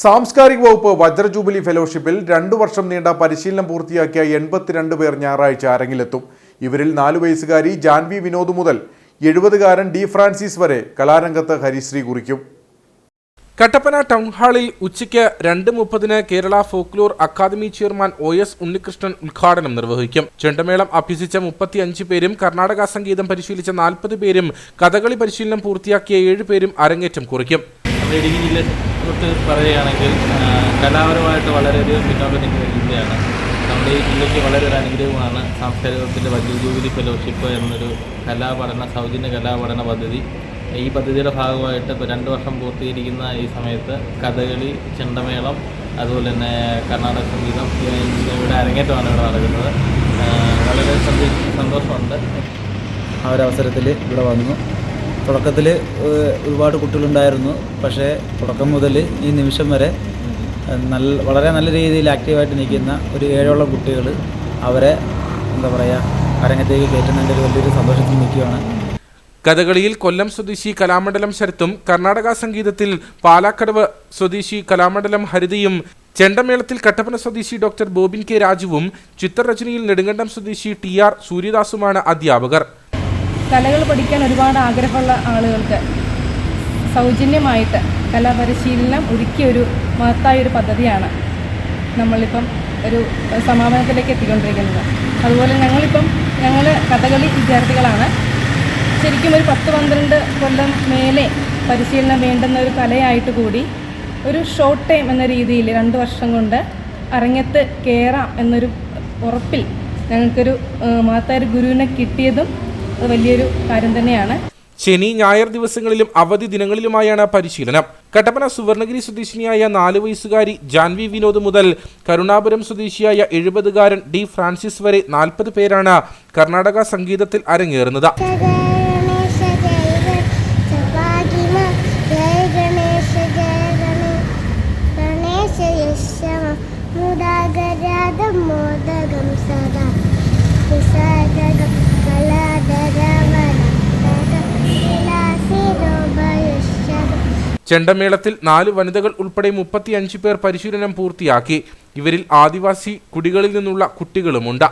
സാംസ്കാരിക വകുപ്പ് വജ്ര ജൂബിലി ഫെലോഷിപ്പിൽ രണ്ടു വർഷം നീണ്ട പരിശീലനം പൂർത്തിയാക്കിയ എൺപത്തിരണ്ട് പേർ ഞായറാഴ്ച അരങ്ങിലെത്തും. ഇവരിൽ നാലു വയസ്സുകാരി ജാൻവി വിനോദ് മുതൽ എഴുപതുകാരൻ ഡി ഫ്രാൻസിസ് വരെ കലാരംഗത്ത് ഹരിശ്രീ കുറിക്കും. കട്ടപ്പന ടൗൺ ഹാളിൽ ഉച്ചയ്ക്ക് രണ്ട് മുപ്പതിന് Kerala folklore academy chairman O S Unnikrishnan ഉദ്ഘാടനം നിർവഹിക്കും. ചെണ്ടമേളം അഭ്യസിച്ച മുപ്പത്തിയഞ്ച് പേരും കർണാടക സംഗീതം പരിശീലിച്ച നാൽപ്പത് പേരും കഥകളി പരിശീലനം പൂർത്തിയാക്കിയ ഏഴ് പേരും അരങ്ങേറ്റം കുറിക്കും. കുറിച്ച് പറയുകയാണെങ്കിൽ കലാപരമായിട്ട് വളരെയധികം പിന്നോട്ട് നിൽക്കുന്ന ജില്ലയാണ്. നമ്മുടെ ഈ ജില്ലയ്ക്ക് വളരെ ഒരു അനുഗ്രഹമാണ് സാംസ്കാരികത്തിന്റെ ജൂബിലി ഫെലോഷിപ്പ് എന്നൊരു കലാപഠന സൗജന്യ കലാപഠന പദ്ധതി. ഈ പദ്ധതിയുടെ ഭാഗമായിട്ട് ഇപ്പോൾ രണ്ട് വർഷം പൂർത്തീകരിക്കുന്ന ഈ സമയത്ത് കഥകളി ചെണ്ടമേളം അതുപോലെ തന്നെ കർണാടക സംഗീതം ഇവിടെ അരങ്ങേറ്റമാണ് ഇവിടെ നടക്കുന്നത്. വളരെ സന്തോഷ സന്തോഷമുണ്ട്. ആ ഒരു അവസരത്തിൽ ഇവിടെ വന്നു. തുടക്കത്തിൽ ഒരുപാട് കുട്ടികളുണ്ടായിരുന്നു. പക്ഷേ തുടക്കം മുതൽ ഈ നിമിഷം വരെ നല്ല വളരെ നല്ല രീതിയിൽ ആക്റ്റീവായിട്ട് നിൽക്കുന്ന ഒരു ഏഴോളം കുട്ടികൾ അവരെ എന്താ പറയുക അരങ്ങത്തേക്ക് കയറ്റുന്നതിന്റെ ഒരു വലിയൊരു സന്തോഷത്തിൽ നിൽക്കുകയാണ്. കഥകളിയിൽ കൊല്ലം സ്വദേശി കലാമണ്ഡലം ശരത്തും കർണാടക സംഗീതത്തിൽ പാലാക്കടവ് സ്വദേശി കലാമണ്ഡലം ഹരിതയും ചെണ്ടമേളത്തിൽ കട്ടപ്പന സ്വദേശി ഡോക്ടർ ബോബിൻ കെ രാജുവും ചിത്രരചനയിൽ നെടുങ്കണ്ടം സ്വദേശി ടി ആർ സൂര്യദാസുമാണ് അധ്യാപകർ. കലകൾ പഠിക്കാൻ ഒരുപാട് ആഗ്രഹമുള്ള ആളുകൾക്ക് സൗജന്യമായിട്ട് കലാപരിശീലനം ഒരുക്കിയ ഒരു മഹത്തായ ഒരു പദ്ധതിയാണ് നമ്മളിപ്പം ഒരു സമാപനത്തിലേക്ക് എത്തിക്കൊണ്ടിരിക്കുന്നത്. അതുപോലെ ഞങ്ങളിപ്പം ഞങ്ങൾ കഥകളി വിദ്യാർത്ഥികളാണ്. ശരിക്കും ഒരു പത്ത് പന്ത്രണ്ട് കൊല്ലം മേലെ പരിശീലനം വേണ്ടുന്ന ഒരു കലയായിട്ട് കൂടി ഒരു ഷോർട്ട് ടൈം എന്ന രീതിയിൽ രണ്ട് വർഷം കൊണ്ട് അരങ്ങത്ത് കയറാം എന്നൊരു ഉറപ്പിൽ ഞങ്ങൾക്കൊരു മാത്തായൊരു ഗുരുവിനെ കിട്ടിയതും അത് വലിയൊരു കാര്യം തന്നെയാണ്. ശനി ഞായർ ദിവസങ്ങളിലും അവധി ദിനങ്ങളിലുമായാണ് പരിശീലനം. കട്ടപ്പന സുവർണഗിരി സ്വദേശിനിയായ നാല് വയസ്സുകാരി ജാൻവി വിനോദ് മുതൽ കരുണാപുരം സ്വദേശിയായ എഴുപതുകാരൻ ഡി ഫ്രാൻസിസ് വരെ നാൽപ്പത് പേരാണ് കർണാടക സംഗീതത്തിൽ അരങ്ങേറുന്നത്. ജയ ചെണ്ടമേളത്തിൽ നാല് വനിതകൾ ഉൾപ്പെടെ മുപ്പത്തിയഞ്ച് പേർ പരിശീലനം പൂർത്തിയാക്കി. ഇവരിൽ ആദിവാസി കുടികളിൽ നിന്നുള്ള കുട്ടികളുമുണ്ട്.